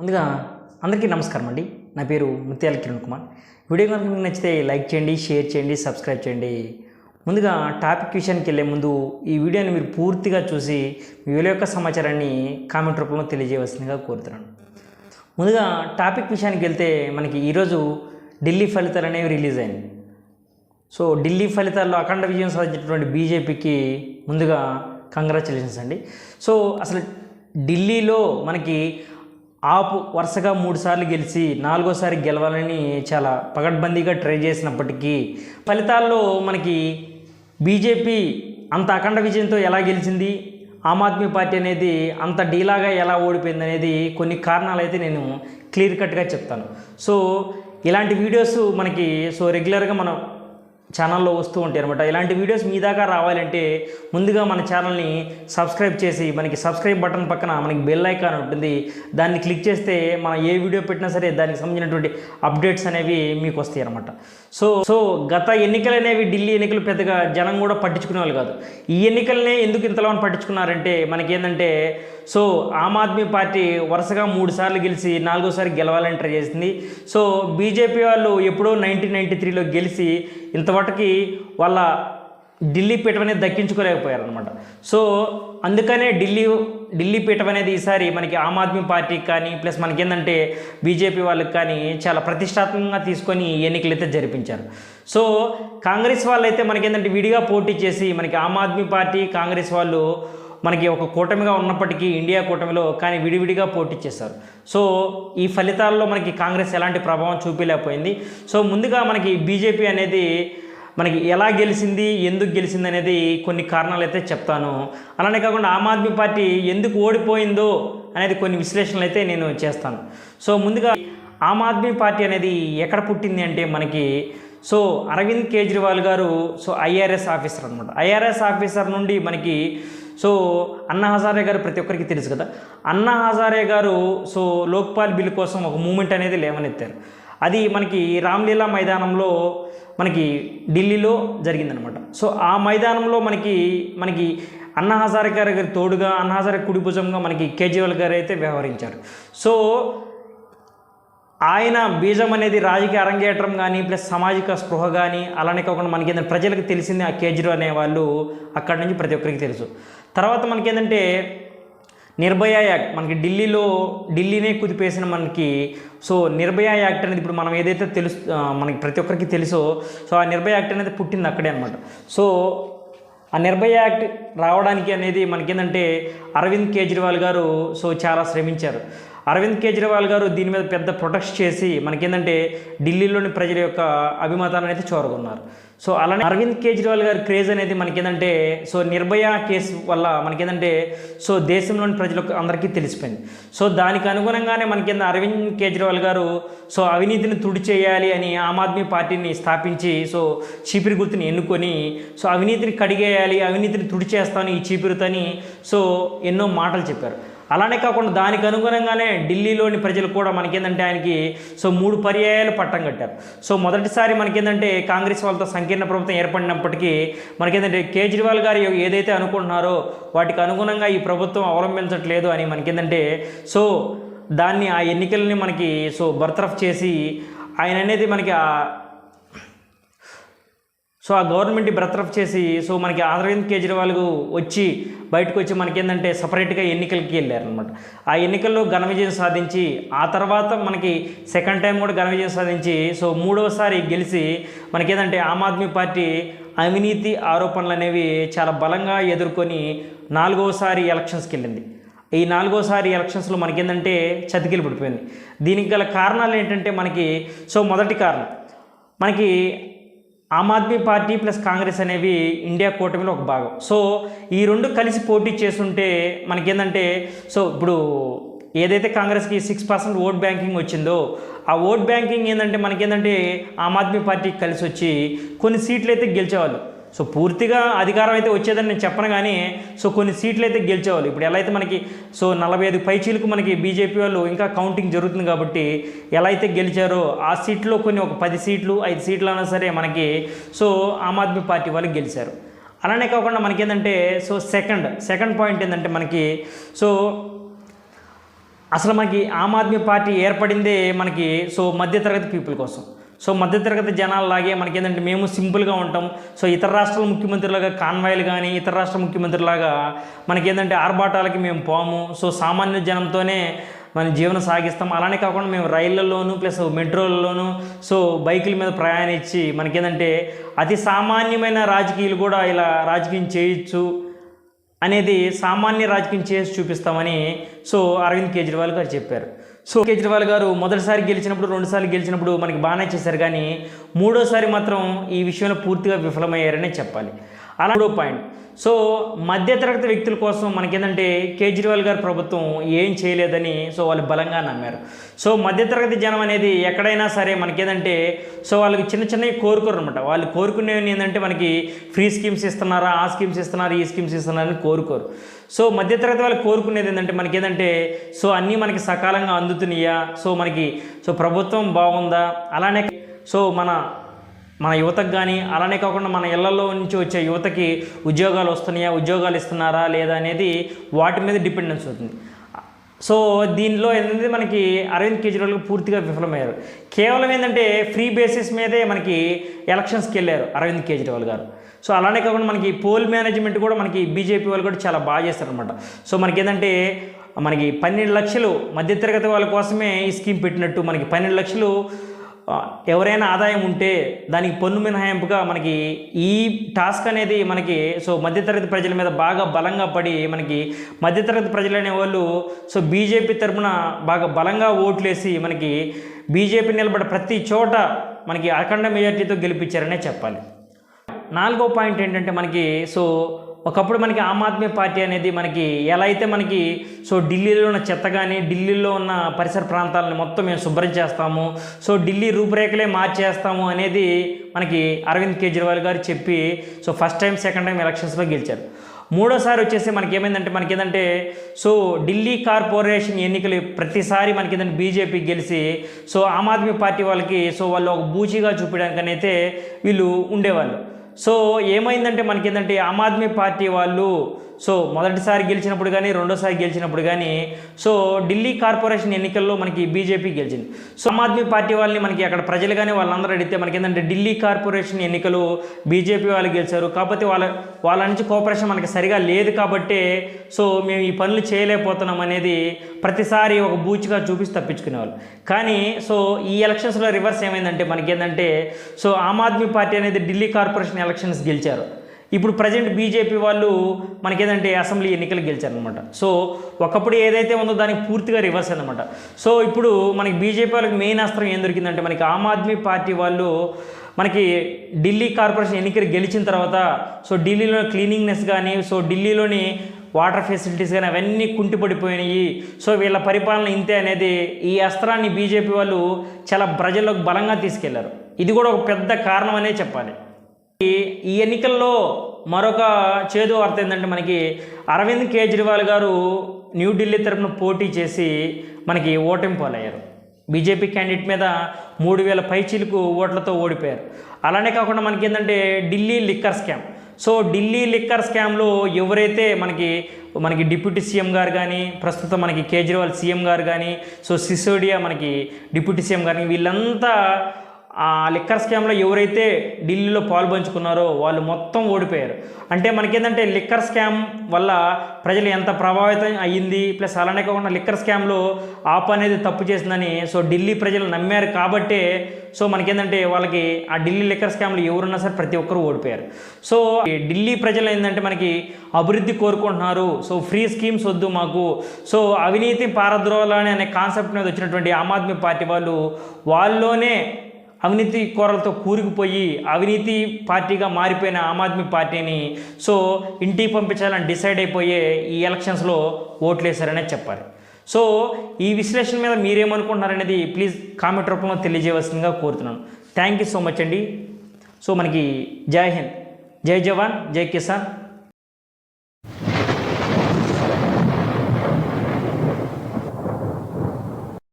ముందుగా అందరికీ నమస్కారం అండి. నా పేరు ముత్యాల కిరణ్ కుమార్. వీడియో కనుక మీకు నచ్చితే లైక్ చేయండి షేర్ చేయండి సబ్స్క్రైబ్ చేయండి. ముందుగా టాపిక్ విషయానికి వెళ్ళే ముందు ఈ వీడియోని మీరు పూర్తిగా చూసి మీ విలువ యొక్క సమాచారాన్ని కామెంట్ రూపంలో తెలియజేయవలసిందిగా కోరుతున్నాను. ముందుగా టాపిక్ విషయానికి వెళ్తే మనకి ఈరోజు ఢిల్లీ ఫలితాలు అనేవి రిలీజ్ అయింది సో ఢిల్లీ ఫలితాల్లో అఖండ విజయం సాధించినటువంటి బీజేపీకి ముందుగా కంగ్రాచులేషన్స్ అండి. సో అసలు ఢిల్లీలో మనకి ఆపు వరుసగా మూడుసార్లు గెలిచి నాలుగోసారి గెలవాలని చాలా పగడ్బందీగా ట్రై చేసినప్పటికీ ఫలితాల్లో మనకి బీజేపీ అంత అఖండ విజయంతో ఎలా గెలిచింది? ఆమ్ ఆద్మీ పార్టీ అనేది అంత డీలాగా ఎలా ఓడిపోయింది అనేది కొన్ని కారణాలు అయితే నేను క్లియర్ కట్గా చెప్తాను. సో ఇలాంటి వీడియోస్ మనకి సో రెగ్యులర్గా మనం ఛానల్లో వస్తూ ఉంటాయి అనమాట ఇలాంటి వీడియోస్ మీ దాకా రావాలంటే ముందుగా మన ఛానల్ని సబ్స్క్రైబ్ చేసి మనకి సబ్స్క్రైబ్ బటన్ పక్కన మనకి బెల్ ఐకాన్ ఉంటుంది. దాన్ని క్లిక్ చేస్తే మనం ఏ వీడియో పెట్టినా సరే దానికి సంబంధించినటువంటి అప్డేట్స్ అనేవి మీకు వస్తాయి అనమాట సో సో గత ఎన్నికలు అనేవి ఢిల్లీ ఎన్నికలు పెద్దగా జనం కూడా పట్టించుకునే వాళ్ళు కాదు. ఈ ఎన్నికలనే ఎందుకు ఇంతలో పట్టించుకున్నారంటే మనకి ఏంటంటే సో ఆమ్ ఆద్మీ పార్టీ వరుసగా మూడు సార్లు గెలిచి నాలుగోసారి గెలవాలని ట్రై చేసింది. సో బీజేపీ వాళ్ళు ఎప్పుడో నైన్టీన్ నైంటీ త్రీలో గెలిచి ఇంతవరకు వాళ్ళ ఢిల్లీ పీఠం అనేది దక్కించుకోలేకపోయారు అనమాట సో అందుకనే ఢిల్లీ ఢిల్లీ పీఠం అనేది ఈసారి మనకి ఆమ్ ఆద్మీ పార్టీకి కానీ ప్లస్ మనకి ఏంటంటే బీజేపీ వాళ్ళకి కానీ చాలా ప్రతిష్టాత్మకంగా తీసుకొని ఎన్నికలు అయితే జరిపించారు. సో కాంగ్రెస్ వాళ్ళు అయితే మనకి ఏంటంటే విడిగా పోటీ చేసి మనకి ఆమ్ ఆద్మీ పార్టీ కాంగ్రెస్ వాళ్ళు మనకి ఒక కూటమిగా ఉన్నప్పటికీ ఇండియా కూటమిలో కానీ విడివిడిగా పోటీ చేశారు. సో ఈ ఫలితాల్లో మనకి కాంగ్రెస్ ఎలాంటి ప్రభావం చూపించలేకపోయింది సో ముందుగా మనకి బీజేపీ అనేది మనకి ఎలా గెలిచింది ఎందుకు గెలిచింది అనేది కొన్ని కారణాలు అయితే చెప్తాను. అలానే కాకుండా ఆమ్ ఆద్మీ పార్టీ ఎందుకు ఓడిపోయిందో అనేది కొన్ని విశ్లేషణలు అయితే నేను చేస్తాను. సో ముందుగా ఆమ్ ఆద్మీ పార్టీ అనేది ఎక్కడ పుట్టింది అంటే మనకి సో అరవింద్ కేజ్రీవాల్ గారు సో ఐఆర్ఎస్ ఆఫీసర్ అనమాట ఐఆర్ఎస్ ఆఫీసర్ నుండి మనకి సో అన్నా హజారే గారు ప్రతి ఒక్కరికి తెలుసు కదా. అన్నా హజారే గారు సో లోక్పాల్ బిల్ కోసం ఒక మూమెంట్ అనేది లేవనెత్తారు. అది మనకి రామ్లీలా మైదానంలో మనకి ఢిల్లీలో జరిగిందనమాట. సో ఆ మైదానంలో మనకి మనకి అన్నా హజారే గారి తోడుగా అన్నా హజారే కుడి భుజంగా మనకి కేజ్రీవాల్ గారు అయితే వ్యవహరించారు. సో ఆయన బీజం అనేది రాజకీయ అరంగేట్రం కానీ ప్లస్ సామాజిక స్పృహ కానీ అలానే కాకుండా మనకి ఏంటంటే ప్రజలకు తెలిసింది ఆ కేజ్రీవాల్ అనే వాళ్ళు అక్కడి నుంచి ప్రతి ఒక్కరికి తెలుసు. తర్వాత మనకి ఏంటంటే నిర్భయ యాక్ట్ మనకి ఢిల్లీలో ఢిల్లీనే కుదిపేసిన మనకి సో నిర్భయ యాక్ట్ అనేది ఇప్పుడు మనం ఏదైతే తెలుసు మనకి ప్రతి ఒక్కరికి తెలుసో సో ఆ నిర్భయ యాక్ట్ అనేది పుట్టింది అక్కడే అనమాట సో ఆ నిర్భయ యాక్ట్ రావడానికి అనేది మనకేంటంటే అరవింద్ కేజ్రీవాల్ గారు సో చాలా శ్రమించారు. అరవింద్ కేజ్రీవాల్ గారు దీని మీద పెద్ద ప్రొటెక్ట్ చేసి మనకేంటంటే ఢిల్లీలోని ప్రజల యొక్క అభిమతాలను అయితే చూరగొన్నారు. సో అలానే అరవింద్ కేజ్రీవాల్ గారి క్రేజ్ అనేది మనకేంటంటే సో నిర్భయ కేసు వల్ల మనకేంటంటే సో దేశంలోని ప్రజలకు అందరికీ తెలిసిపోయింది. సో దానికి అనుగుణంగానే మనకేంద అరవింద్ కేజ్రీవాల్ గారు సో అవినీతిని తుడి చేయాలి అని ఆమ్ ఆద్మీ పార్టీని స్థాపించి సో చీపిరి గుర్తుని ఎన్నుకొని సో అవినీతిని కడిగేయాలి అవినీతిని తుడి చేస్తాను ఈ చీపిరితోని సో ఎన్నో మాటలు చెప్పారు. అలానే కాకుండా దానికి అనుగుణంగానే ఢిల్లీలోని ప్రజలు కూడా మనకేందంటే ఆయనకి సో మూడు పర్యాయాలు పట్టం కట్టారు. సో మొదటిసారి మనకేందంటే కాంగ్రెస్ వాళ్ళతో సంకీర్ణ ప్రభుత్వం ఏర్పడినప్పటికీ మనకేందంటే కేజ్రీవాల్ గారు ఏదైతే అనుకుంటున్నారో వాటికి అనుగుణంగా ఈ ప్రభుత్వం అవలంబించట్లేదు అని మనకేందంటే సో దాన్ని ఆ ఎన్నికల్ని మనకి సో బర్తరఫ్ చేసి ఆయన అనేది మనకి ఆ సో ఆ గవర్నమెంట్ బ్రతరఫ్ చేసి సో మనకి అరవింద్ కేజ్రీవాల్ వచ్చి బయటకు వచ్చి మనకేంటంటే సపరేట్గా ఎన్నికలకి వెళ్ళారనమాట ఆ ఎన్నికల్లో ఘన విజయం సాధించి ఆ తర్వాత మనకి సెకండ్ టైం కూడా ఘన విజయం సాధించి సో మూడవసారి గెలిచి మనకి ఏంటంటే ఆమ్ ఆద్మీ పార్టీ అవినీతి ఆరోపణలు అనేవి చాలా బలంగా ఎదుర్కొని నాలుగవసారి ఎలక్షన్స్కి వెళ్ళింది. ఈ నాలుగోసారి ఎలక్షన్స్లో మనకి ఏంటంటే చతికిలు పడిపోయింది దీనికి గల కారణాలు ఏంటంటే మనకి సో మొదటి కారణం మనకి ఆమ్ ఆద్మీ పార్టీ ప్లస్ కాంగ్రెస్ అనేవి ఇండియా కూటమిలో ఒక భాగం. సో ఈ రెండు కలిసి పోటీ చేస్తుంటే మనకేందంటే సో ఇప్పుడు ఏదైతే కాంగ్రెస్కి సిక్స్ పర్సెంట్ ఓట్ బ్యాంకింగ్ వచ్చిందో ఆ ఓట్ బ్యాంకింగ్ ఏంటంటే మనకేంటంటే ఆమ్ ఆద్మీ పార్టీకి కలిసి వచ్చి కొన్ని సీట్లు అయితే గెలిచేవాళ్ళు. సో పూర్తిగా అధికారం అయితే వచ్చేదని నేను చెప్పను కానీ సో కొన్ని సీట్లు అయితే గెలిచేవాళ్ళు. ఇప్పుడు ఎలా అయితే మనకి సో నలభై ఐదు పైచీలకు మనకి బీజేపీ వాళ్ళు ఇంకా కౌంటింగ్ జరుగుతుంది కాబట్టి ఎలా అయితే గెలిచారో ఆ సీట్లో కొన్ని ఒక పది సీట్లు ఐదు సీట్లు అయినా సరే మనకి సో ఆమ్ ఆద్మీ పార్టీ వాళ్ళు గెలిచారు. అలానే కాకుండా మనకి ఏంటంటే సో సెకండ్ సెకండ్ పాయింట్ ఏంటంటే మనకి సో అసలు మనకి ఆమ్ ఆద్మీ పార్టీ ఏర్పడిందే మనకి సో మధ్యతరగతి పీపుల్ కోసం. సో మధ్యతరగతి జనాలలాగే మనకి ఏంటంటే మేము సింపుల్గా ఉంటాం. సో ఇతర రాష్ట్రాల ముఖ్యమంత్రులాగా కాన్వాయిలు కానీ ఇతర రాష్ట్ర ముఖ్యమంత్రులాగా మనకేంటంటే ఆర్భాటాలకి మేము పోము. సో సామాన్య జనంతోనే మన జీవనం సాగిస్తాం. అలానే కాకుండా మేము రైళ్ళలోను ప్లస్ మెట్రోలలోనూ సో బైకుల మీద ప్రయాణించి మనకేంటంటే అతి సామాన్యమైన రాజకీయాలు కూడా ఇలా రాజకీయం చేయొచ్చు అనేది సామాన్య రాజకీయం చేసి చూపిస్తామని సో అరవింద్ కేజ్రీవాల్ గారు చెప్పారు. సో కేజ్రీవాల్ గారు మొదటిసారి గెలిచినప్పుడు రెండుసార్లు గెలిచినప్పుడు మనకి బాగానే చేశారు. కానీ మూడోసారి మాత్రం ఈ విషయంలో పూర్తిగా విఫలమయ్యారనే చెప్పాలి. అలా మూడో పాయింట్. సో మధ్యతరగతి వ్యక్తుల కోసం మనకేంటంటే కేజ్రీవాల్ గారు ప్రభుత్వం ఏం చేయలేదని సో వాళ్ళు బలంగా నమ్మారు. సో మధ్యతరగతి జనం అనేది ఎక్కడైనా సరే మనకేంటంటే సో వాళ్ళకి చిన్న చిన్నవి కోరుకోరు అనమాట వాళ్ళు కోరుకునేవి ఏంటంటే మనకి ఫ్రీ స్కీమ్స్ ఇస్తున్నారా ఆ స్కీమ్స్ ఇస్తున్నారా ఈ స్కీమ్స్ ఇస్తున్నారని కోరుకోరు. సో మధ్యతరగతి వాళ్ళు కోరుకునేది ఏంటంటే మనకి ఏంటంటే సో అన్నీ మనకి సకాలంగా అందుతున్నాయా సో మనకి సో ప్రభుత్వం బాగుందా అలానే సో మన మన యువతకు కానీ అలానే కాకుండా మన ఇళ్ళలో నుంచి వచ్చే యువతకి ఉద్యోగాలు వస్తున్నాయా ఉద్యోగాలు ఇస్తున్నారా లేదా అనేది వాటి మీద డిపెండెన్స్ అవుతుంది. సో దీనిలో ఏంటంటే మనకి అరవింద్ కేజ్రీవాల్ పూర్తిగా విఫలమయ్యారు. కేవలం ఏంటంటే ఫ్రీ బేసిస్ మీదే మనకి ఎలక్షన్స్కి వెళ్ళారు అరవింద్ కేజ్రీవాల్ గారు. సో అలానే కాకుండా మనకి పోల్ మేనేజ్మెంట్ కూడా మనకి బీజేపీ వాళ్ళు కూడా చాలా బాగా చేస్తారనమాట సో మనకి ఏంటంటే మనకి పన్నెండు లక్షలు మధ్యతరగతి వాళ్ళ కోసమే ఈ స్కీమ్ పెట్టినట్టు మనకి పన్నెండు లక్షలు ఎవరైనా ఆదాయం ఉంటే దానికి పన్ను మినహాయింపుగా మనకి ఈ టాస్క్ అనేది మనకి సో మధ్యతరగతి ప్రజల మీద బాగా బలంగా పడి మనకి మధ్యతరగతి ప్రజలు అనేవాళ్ళు సో బీజేపీ తరపున బాగా బలంగా ఓట్లేసి మనకి బీజేపీ నిలబడ ప్రతి చోట మనకి అఖండ మెజార్టీతో గెలిపించారనే చెప్పాలి. నాలుగో పాయింట్ ఏంటంటే మనకి సో ఒకప్పుడు మనకి ఆమ్ ఆద్మీ పార్టీ అనేది మనకి ఎలా అయితే మనకి సో ఢిల్లీలో ఉన్న చెత్త కానీ ఢిల్లీలో ఉన్న పరిసర ప్రాంతాలను మొత్తం మేము శుభ్రం చేస్తాము. సో ఢిల్లీ రూపురేఖలే మార్చేస్తాము అనేది మనకి అరవింద్ కేజ్రీవాల్ గారు చెప్పి so first time second time ఎలక్షన్స్లో గెలిచారు. మూడోసారి వచ్చేసి మనకి ఏమైందంటే మనకి ఏంటంటే సో ఢిల్లీ కార్పొరేషన్ ఎన్నికలు ప్రతిసారి మనకి ఏంటంటే బీజేపీ గెలిచి సో ఆమ్ ఆద్మీ పార్టీ వాళ్ళకి సో వాళ్ళు ఒక బూచిగా చూపించడానికి అయితే వీళ్ళు ఉండేవాళ్ళు. సో ఏమైందంటే మనకి ఏంటంటే ఆమ్ ఆద్మీ పార్టీ వాళ్ళు సో మొదటిసారి గెలిచినప్పుడు కానీ రెండోసారి గెలిచినప్పుడు కానీ సో ఢిల్లీ కార్పొరేషన్ ఎన్నికల్లో మనకి బీజేపీ గెలిచింది. సో ఆమ్ ఆద్మీ పార్టీ వాళ్ళని మనకి అక్కడ ప్రజలు కానీ వాళ్ళందరూ అడిగితే మనకి ఏంటంటే ఢిల్లీ కార్పొరేషన్ ఎన్నికలు బీజేపీ వాళ్ళు గెలిచారు. కాకపోతే వాళ్ళ వాళ్ళ నుంచి కోఆపరేషన్ మనకి సరిగా లేదు కాబట్టే సో మేము ఈ పనులు చేయలేకపోతున్నాం అనేది ప్రతిసారి ఒక బూచిగా చూపిస్తూ తప్పించుకునేవాళ్ళు. కానీ సో ఈ ఎలక్షన్స్లో రివర్స్ ఏమైందంటే మనకి ఏంటంటే సో ఆమ్ ఆద్మీ పార్టీ అనేది ఢిల్లీ కార్పొరేషన్ ఎలక్షన్స్ గెలిచారు. ఇప్పుడు ప్రజెంట్ బీజేపీ వాళ్ళు మనకేంటంటే అసెంబ్లీ ఎన్నికలు గెలిచారనమాట సో ఒకప్పుడు ఏదైతే ఉందో దానికి పూర్తిగా రివర్స్ అనమాట సో ఇప్పుడు మనకి బీజేపీ వాళ్ళకి మెయిన్ అస్త్రం ఏం దొరికిందంటే మనకి ఆమ్ ఆద్మీ పార్టీ వాళ్ళు మనకి ఢిల్లీ కార్పొరేషన్ ఎన్నికలు గెలిచిన తర్వాత సో ఢిల్లీలో క్లీనింగ్నెస్ కానీ సో ఢిల్లీలోని వాటర్ ఫెసిలిటీస్ కానీ అవన్నీ కుంటిపడిపోయినాయి. సో వీళ్ళ పరిపాలన ఇంతే అనేది ఈ అస్త్రాన్ని బీజేపీ వాళ్ళు చాలా ప్రజల్లోకి బలంగా తీసుకెళ్ళారు. ఇది కూడా ఒక పెద్ద కారణం అనే చెప్పాలి. ఈ- ఎన్నికల్లో మరొక చేదు వార్త ఏంటంటే మనకి అరవింద్ కేజ్రీవాల్ గారు న్యూఢిల్లీ తరపున పోటీ చేసి మనకి ఓటమి పాలయ్యారు. బీజేపీ క్యాండిడేట్ మీద మూడు వేల పైచీలకు ఓట్లతో ఓడిపోయారు. అలానే కాకుండా మనకి ఏంటంటే Delhi liquor scam. So Delhi liquor స్కామ్లో ఎవరైతే మనకి మనకి డిప్యూటీ సీఎం గారు కానీ ప్రస్తుతం మనకి కేజ్రీవాల్ సీఎం గారు కానీ సో సిసోడియా మనకి డిప్యూటీ సీఎం గారు కానీ వీళ్ళంతా ఆ లిక్కర్ స్కామ్లో ఎవరైతే ఢిల్లీలో పాల్పంచుకున్నారో వాళ్ళు మొత్తం ఓడిపోయారు. అంటే మనకేంటంటే లిక్కర్ స్కామ్ వల్ల ప్రజలు ఎంత ప్రభావితం అయ్యింది ప్లస్ అలానే కాకుండా లిక్కర్ స్కామ్లో ఆప్ అనేది తప్పు చేసిందని సో ఢిల్లీ ప్రజలు నమ్మారు కాబట్టే సో మనకేంటంటే వాళ్ళకి ఆ ఢిల్లీ లిక్కర్ స్కామ్లో ఎవరున్నా సరే ప్రతి ఒక్కరు ఓడిపోయారు. సో ఢిల్లీ ప్రజలు ఏంటంటే మనకి అభివృద్ధి కోరుకుంటున్నారు సో ఫ్రీ స్కీమ్స్ వద్దు మాకు. సో అవినీతి పారద్రోలాని అనే కాన్సెప్ట్ మీద వచ్చినటువంటి ఆమ్ ఆద్మీ పార్టీ వాళ్ళు వాళ్ళలోనే అవినీతి కూరలతో కూరుకుపోయి అవినీతి పార్టీగా మారిపోయిన ఆమ్ ఆద్మీ పార్టీని సో ఇంటికి పంపించాలని డిసైడ్ అయిపోయే ఈ ఎలక్షన్స్లో ఓట్లేశారనే చెప్పాలి. సో ఈ విశ్లేషణ మీద మీరేమనుకుంటున్నారనేది ప్లీజ్ కామెంట్ రూపంలో తెలియజేయవలసిందిగా కోరుతున్నాను. థ్యాంక్ యూ సో మచ్ అండి. సో మనకి జై హింద్. జై జవాన్ జై కిసాన్.